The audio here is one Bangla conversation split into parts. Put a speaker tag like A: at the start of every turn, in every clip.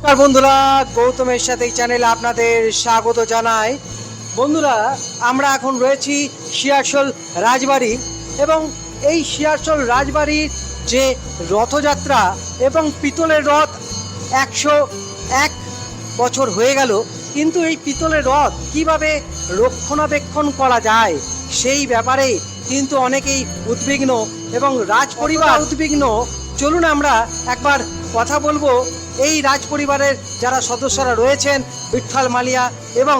A: নমস্কার বন্ধুরা গৌতমের সাথে এই চ্যানেলে আপনাদের স্বাগত জানাই। বন্ধুরা আমরা এখন রয়েছি শিয়ারশোল রাজবাড়ি এবং এই শিয়ারশোল রাজবাড়ির যে রথযাত্রা এবং পিতলের রথ একশো এক বছর হয়ে গেল কিন্তু এই পিতলের রথ কীভাবে রক্ষণাবেক্ষণ করা যায় সেই ব্যাপারে কিন্তু অনেকেই উদ্বিগ্ন এবং রাজ পরিবার উদ্বিগ্ন। চলুন আমরা একবার কথা বলব এই রাজ পরিবারের যারা সদস্যরা রয়েছেন বিঠ্ঠল মালিয়া এবং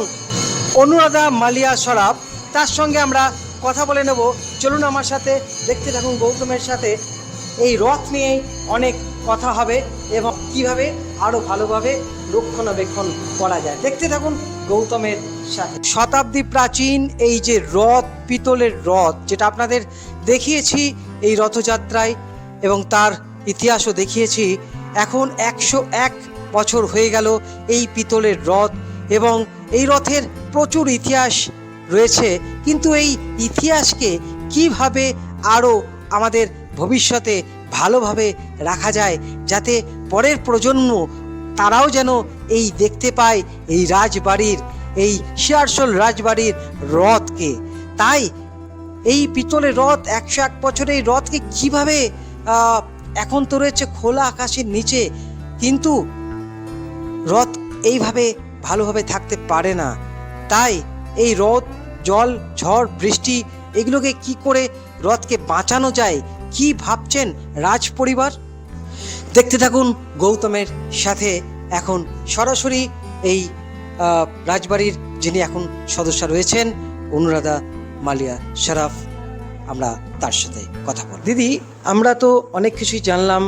A: অনুরাধা মালিয়া সরাব, তার সঙ্গে আমরা কথা বলে নেব। চলুন আমার সাথে দেখতে থাকুন গৌতমের সাথে। এই রথ নিয়েই অনেক কথা হবে এবং কীভাবে আরও ভালোভাবে রক্ষণাবেক্ষণ করা যায়। দেখতে থাকুন গৌতমের সাথে। শতাব্দী প্রাচীন এই যে রথ, পিতলের রথ, যেটা আপনাদের দেখিয়েছি এই রথযাত্রায় এবং তার ইতিহাসও দেখিয়েছি এখন একশো এক বছর হয়ে গেল এই পিতলের রথ এবং এই রথের প্রচুর ইতিহাস রয়েছে। কিন্তু এই ইতিহাসকে কীভাবে আরও আমাদের ভবিষ্যতে ভালোভাবে রাখা যায় যাতে পরের প্রজন্ম তারাও যেন এই দেখতে পায় এই রাজবাড়ির, এই শিয়ারশোল রাজবাড়ির রথকে। তাই এই পিতলের রথ, একশো এক বছরের এই রথকে কীভাবে এখন তো রয়েছে খোলা আকাশের নিচে, কিন্তু রথ এইভাবে ভালোভাবে থাকতে পারে না। তাই এই রথ জল, ঝড়, বৃষ্টি, এগুলোকে কি করে রথকে বাঁচানো যায়, কি ভাবছেন রাজ পরিবার দেখতে থাকুন গৌতমের সাথে এখন সরাসরি এই রাজবাড়ির যিনি এখন সদস্য রয়েছেন, অনুরাধা মালিয়া শরাফ, আমরা তার সাথে কথা বল। দিদি, আমরা তো অনেক কিছুই জানলাম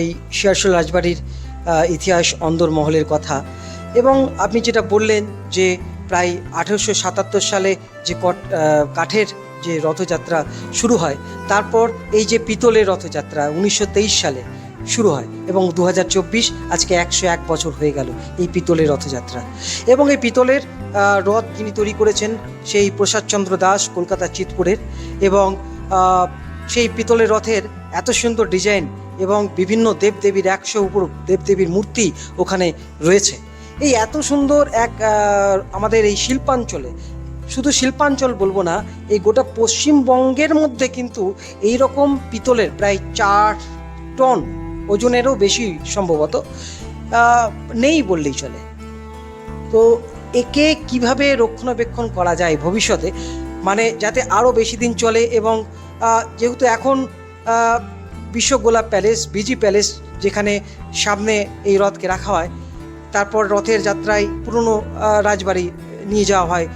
A: এই শিয়ারশোল রাজবাড়ির ইতিহাস অন্দরমহলের কথা এবং আপনি যেটা বললেন যে প্রায় আঠেরোশো সাতাত্তর সালে যে কাঠের যে রথযাত্রা শুরু হয়, তারপর এই যে পিতলের রথযাত্রা উনিশশো তেইশ সালে শুরু হয় এবং দু হাজার চব্বিশ আজকে একশো এক বছর হয়ে গেল এই পিতলের রথযাত্রা এবং এই পিতলের রথ যিনি তৈরি করেছেন সেই প্রসাদচন্দ্র দাস কলকাতা চিতপুরের এবং সেই পিতলের রথের এত সুন্দর ডিজাইন এবং বিভিন্ন দেবদেবীর একশো উপর দেবদেবীর মূর্তি ওখানে রয়েছে। এই এত সুন্দর এক আমাদের এই শিল্পাঞ্চলে, শুধু শিল্পাঞ্চল বলব না, এই গোটা পশ্চিমবঙ্গের মধ্যে কিন্তু এই রকম পিতলের প্রায় চার টন ওজনেরও বেশি সম্ভবত নেই বললেই চলে। তো একে কীভাবে রক্ষণাবেক্ষণ করা যায় ভবিষ্যতে মানে যাতে আরও বেশি দিন চলে এবং যেহেতু এখন বিশ্ব গোলাপ প্যালেস, বিজি প্যালেস যেখানে সামনে এই রথকে রাখা হয়, তারপর রথের যাত্রায় পুরনো রাজবাড়ি নিয়ে যাওয়া হয়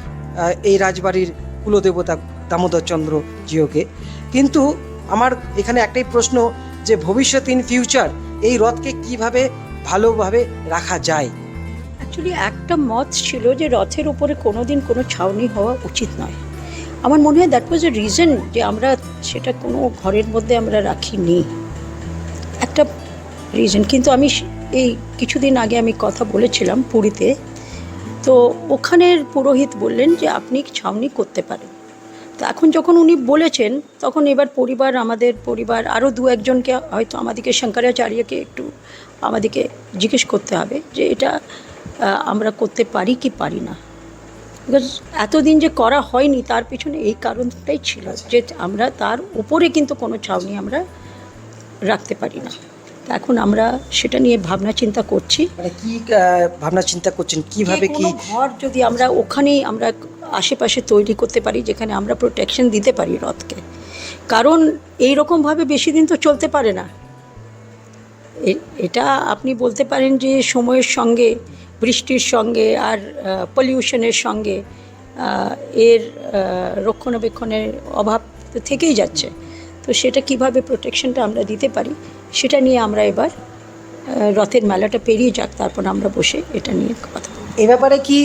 A: এই রাজবাড়ির কুলদেবতা দামোদর চন্দ্র জিওকে। কিন্তু আমার এখানে একটাই প্রশ্ন যে ভবিষ্যৎ ইন ফিউচার এই রথকে কীভাবে ভালোভাবে রাখা যায়?
B: অ্যাকচুয়ালি একটা মত ছিল যে রথের উপরে কোনোদিন কোনো ছাউনি হওয়া উচিত নয়। আমার মনে হয় দ্যাট ওয়াজ এ রিজন যে আমরা সেটা কোনো ঘরের মধ্যে আমরা রাখিনি। একটা রিজন কিন্তু আমি এই কিছুদিন আগে আমি কথা বলেছিলাম পুরীতে, তো ওখানের পুরোহিত বললেন যে আপনি ছাউনি করতে পারেন। তো এখন যখন উনি বলেছেন, তখন এবার পরিবার, আমাদের পরিবার, আরও দু একজনকে হয়তো আমাদেরকে শঙ্করাচার্যকে একটু আমাদেরকে জিজ্ঞেস করতে হবে যে এটা আমরা করতে পারি কি পারি না। বিকজ এতদিন যে করা হয়নি তার পিছনে এই কারণটাই ছিল যে আমরা তার উপরে কিন্তু কোনো ছাউনি আমরা রাখতে পারি না। এখন আমরা সেটা নিয়ে ভাবনা চিন্তা করছি।
A: মানে কি ভাবনা চিন্তা করছেন? কীভাবে কি?
B: ঘর যদি আমরা ওখানেই আমরা আশেপাশে তৈরি করতে পারি যেখানে আমরা প্রোটেকশন দিতে পারি রথকে। কারণ এই রকমভাবে বেশি দিন তো চলতে পারে না। এটা আপনি বলতে পারেন যে সময়ের সঙ্গে বৃষ্টির সঙ্গে আর পলিউশনের সঙ্গে এর রক্ষণাবেক্ষণের অভাব তো থেকেই যাচ্ছে। তো সেটা কীভাবে প্রোটেকশনটা আমরা দিতে পারি সেটা নিয়ে আমরা এবার রথের মেলাটা পেরিয়ে যাক তারপর আমরা বসে এটা নিয়ে কথা
A: এ ব্যাপারে কি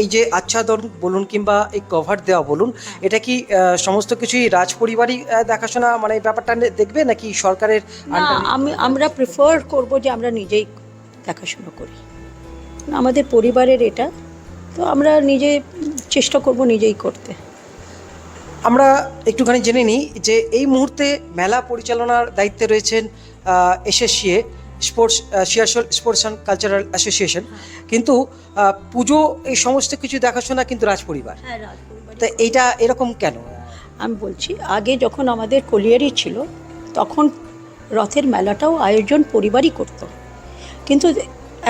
A: এই যে আচ্ছাদন বলুন কিংবা এই কভার দেওয়া বলুন এটা কি সমস্ত কিছুই রাজ পরিবারই দেখাশোনা মানে এই ব্যাপারটা দেখবে নাকি সরকারের
B: আমি আমরা প্রেফার করব যে আমরা নিজেই দেখাশোনা করি। আমাদের পরিবারের এটা। তো আমরা নিজে চেষ্টা করব নিজেই করতে।
A: আমরা একটুখানি জেনে নিই যে এই মুহূর্তে মেলা পরিচালনার দায়িত্বে রয়েছেন SSCA sports Shiarsole sports and cultural association. কিন্তু পুজো এই সমস্ত কিছু দেখাশোনা কিন্তু রাজ পরিবার
B: হ্যাঁ
A: তো এইটা এরকম কেন?
B: আমি বলছি আগে যখন আমাদের কলিয়ারি ছিল তখন রথের মেলাটাও আয়োজন পরিবারই করত। কিন্তু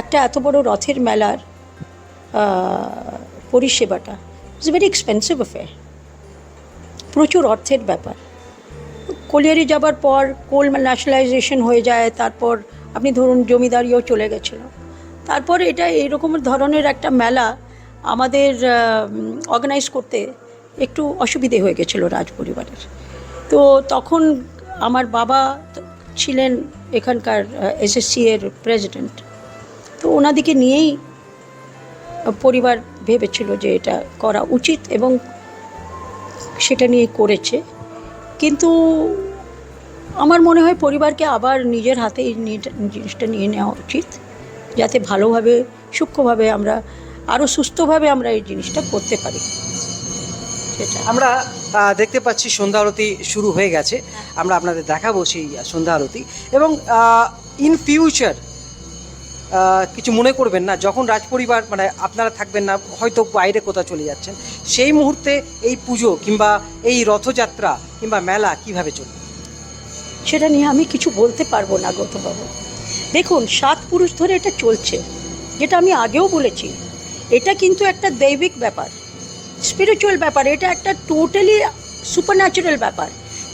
B: একটা এত বড় রথের মেলার পরিষেবাটা। ইজ ভেরি এক্সপেন্সিভ অ্যাফেয়ার প্রচুর অর্থের ব্যাপার। কলিয়ারি যাবার পর কোল ন্যাশনালাইজেশন হয়ে যায়, তারপর আপনি ধরুন জমিদারিও চলে গেছিল। তারপর এটা এইরকম ধরনের একটা মেলা আমাদের অর্গানাইজ করতে একটু অসুবিধে হয়ে গেছিল রাজ পরিবারের। তো তখন আমার বাবা ছিলেন এখানকার এসএসসি এর প্রেসিডেন্ট তো ওনাদিকে নিয়েই পরিবার ভেবেছিল যে এটা করা উচিত এবং সেটা নিয়ে করেছে। কিন্তু আমার মনে হয় পরিবারকে আবার নিজের হাতে এই নিয়ে- জিনিসটা নিয়ে নেওয়া উচিত যাতে ভালোভাবে সূক্ষ্মভাবে আমরা আরও সুস্থভাবে আমরা এই জিনিসটা করতে পারি। সেটা।
A: আমরা দেখতে পাচ্ছি সন্ধ্যা আরতি শুরু হয়ে গেছে। আমরা আপনাদের দেখাবো সেই সন্ধ্যা আরতি। এবং ইন ফিউচার কিছু মনে করবেন না। যখন রাজপরিবার মানে আপনারা থাকবেন না হয়তো বাইরে কোথাও চলে যাচ্ছেন। সেই মুহূর্তে এই পুজো কিংবা এই রথযাত্রা কিংবা মেলা কীভাবে চলবে?
B: সেটা নিয়ে আমি কিছু বলতে পারব না গৌতমবাবু দেখুন সাত পুরুষ ধরে এটা চলছে। যেটা আমি আগেও বলেছি এটা কিন্তু একটা দৈবিক ব্যাপার। স্পিরিচুয়াল ব্যাপার এটা একটা টোটালি সুপার ন্যাচারাল ব্যাপার।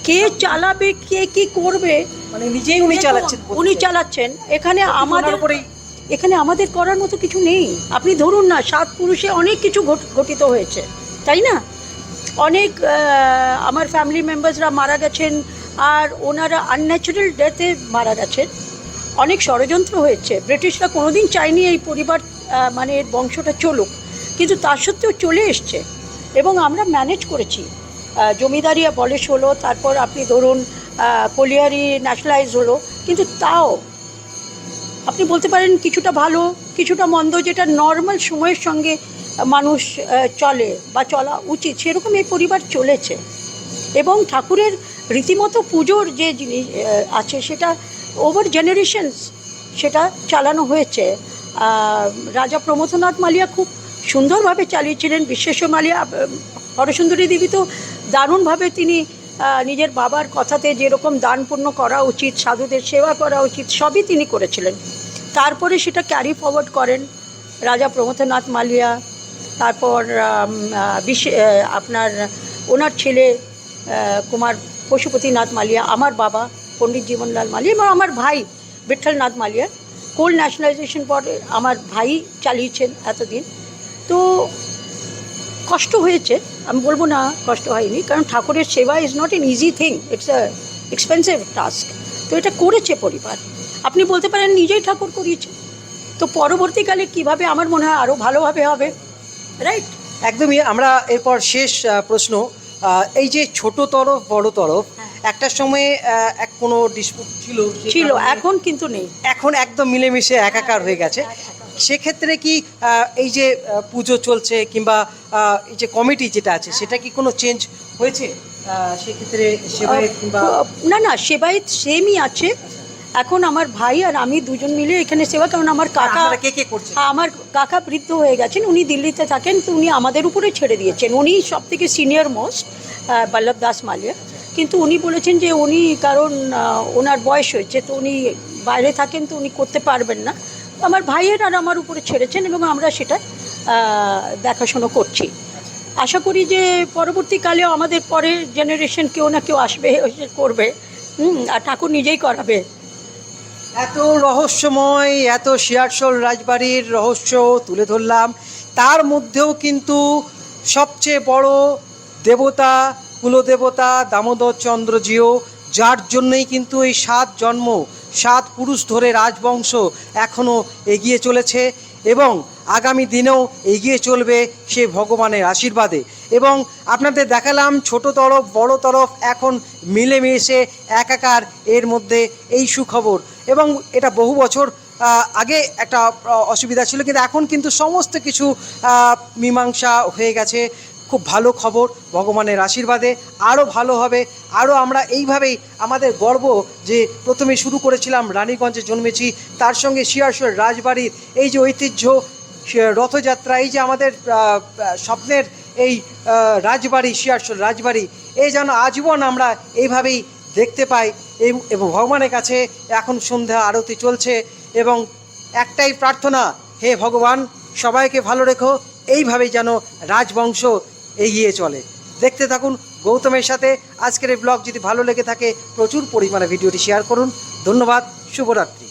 B: কে চালাবে কে কি করবে?
A: মানে নিজেই উনি চালাচ্ছেন
B: উনি চালাচ্ছেন। এখানে আমাদের এখানে আমাদের করার মতো কিছু নেই। আপনি ধরুন না, সাত পুরুষে অনেক কিছু ঘটিত হয়েছে, তাই না? অনেক আমার ফ্যামিলি মেম্বার্সরা মারা গেছেন, আর ওনারা আনন্যাচারাল ডেথে মারা গেছেন। অনেক ষড়যন্ত্র হয়েছে। ব্রিটিশরা কোনোদিন চায়নি এই পরিবার মানে এর বংশটা চলুক। কিন্তু তার সত্ত্বেও চলে এসছে। এবং আমরা ম্যানেজ করেছি। জমিদারি বলেস হলো, তারপর আপনি ধরুন কলিয়ারি ন্যাশনালাইজ হলো। কিন্তু তাও আপনি বলতে পারেন কিছুটা ভালো, কিছুটা মন্দ, যেটা নর্মাল সময়ের সঙ্গে মানুষ চলে বা চলা উচিত, সেরকম এই পরিবার চলেছে। এবং ঠাকুরের রীতিমতো পুজোর যে জিনিস আছে, সেটা ওভার জেনারেশনস সেটা চালানো হয়েছে। রাজা প্রমথনাথ মালিয়া খুব সুন্দরভাবে চালিয়েছিলেন, বিশ্বেশ্বর মালিয়া হরসুন্দরী দেবী তো দারুণভাবে তিনি নিজের বাবার কথাতে যেরকম দান পুণ্য করা উচিত, সাধুদের সেবা করা উচিত, সবই তিনি করেছিলেন। তারপরে সেটা ক্যারি ফরওয়ার্ড করেন রাজা প্রমথনাথ মালিয়া, তারপর বিশ্ব আপনার ওনার ছেলে কুমার পশুপতিনাথ মালিয়া, আমার বাবা পণ্ডিত জীবনলাল মালিয়া এবং আমার ভাই বিঠ্ঠলনাথ মালিয়া। কোল ন্যাশনালাইজেশন পরে আমার ভাই চালিয়েছেন এতদিন। তো কষ্ট হয়েছে, আমি বলব না কষ্ট হয়নি, কারণ ঠাকুরের সেবা is not an easy thing it's expensive task তো এটা করেছে পরিবার। আপনি বলতে পারেন নিজেই ঠাকুর করিয়েছে তো পরবর্তীকালে কীভাবে আমার মনে হয় আরও ভালোভাবে হবে? রাইট
A: একদমই আমরা এরপর শেষ প্রশ্ন। এই যে ছোট তরফ বড় তরফ একটা সময়ে এক কোনো ডিসপুট ছিল?
B: ছিল এখন কিন্তু নেই।
A: এখন একদম মিলেমিশে একাকার হয়ে গেছে। সেক্ষেত্রে কি এই যে পুজো চলছে কিংবা এই যে কমিটি যেটা আছে সেটা কি কোনো চেঞ্জ হয়েছে? সেক্ষেত্রে সেবায়ত কিংবা
B: না না সেবায়ত সেমই আছে। এখন আমার ভাই আর আমি দুজন মিলে এখানে সেবা কারণ আমার কাকা
A: কে কে করছেন?
B: আমার কাকা বৃদ্ধ হয়ে গেছেন উনি দিল্লিতে থাকেন তো উনি আমাদের উপরে ছেড়ে দিয়েছেন। উনি সব থেকে সিনিয়র মোস্ট বল্লভ দাস মালিয়া। কিন্তু উনি বলেছেন যে উনি কারণ ওনার বয়স হয়েছে তো উনি বাইরে থাকেন তো উনি করতে পারবেন না। আমার ভাইয়ের আর আমার উপরে ছেড়েছেন এবং আমরা সেটা দেখাশোনা করছি। আশা করি যে পরবর্তীকালেও আমাদের পরের জেনারেশন কেউ না কেউ আসবে করবে হুম আর ঠাকুর নিজেই করাবে।
A: এত রহস্যময়, এত শিয়ারশোল রাজবাড়ির রহস্য তুলে ধরলাম। তার মধ্যেও কিন্তু সবচেয়ে বড় দেবতা, কুলদেবতা দামোদর চন্দ্রজিও, যার জন্যই কিন্তু এই সাত জন্ম, সাত পুরুষ ধরে রাজবংশ এখনও এগিয়ে চলেছে এবং আগামী দিনেও এগিয়ে চলবে সে ভগবানের আশীর্বাদে। এবং আপনাদের দেখালাম ছোট তরফ, বড় তরফ, এখন মিলেমিশে একাকার এর মধ্যে এই সুখবর। এবং এটা বহু বছর আগে একটা অসুবিধা ছিল, কিন্তু এখন কিন্তু সমস্ত কিছু মীমাংসা হয়ে গেছে। খুব ভালো খবর, ভগবানের আশীর্বাদে আরও ভালো হবে। আরও আমরা এইভাবেই আমাদের গর্ব যে প্রথমে শুরু করেছিলাম রানীগঞ্জে জন্মেছি, তার সঙ্গে শিয়ারশোর রাজবাড়ির এই যে ঐতিহ্য রথযাত্রা, এই যে আমাদের স্বপ্নের এই রাজবাড়ি, শিয়ারশোর রাজবাড়ি, এই যেন আজীবন আমরা এইভাবেই দেখতে পাই এবং ভগবানের কাছে এখন সন্ধ্যা আরতি চলছে এবং একটাই প্রার্থনা, হে ভগবান, সবাইকে ভালো রেখো, এইভাবেই যেন রাজবংশ এগিয়ে চলে। দেখতে থাকুন গৌতমের সাথে। আজকের এই ব্লগ যদি ভালো লেগে থাকে, প্রচুর পরিমাণে ভিডিওটি শেয়ার করুন। ধন্যবাদ, শুভরাত্রি।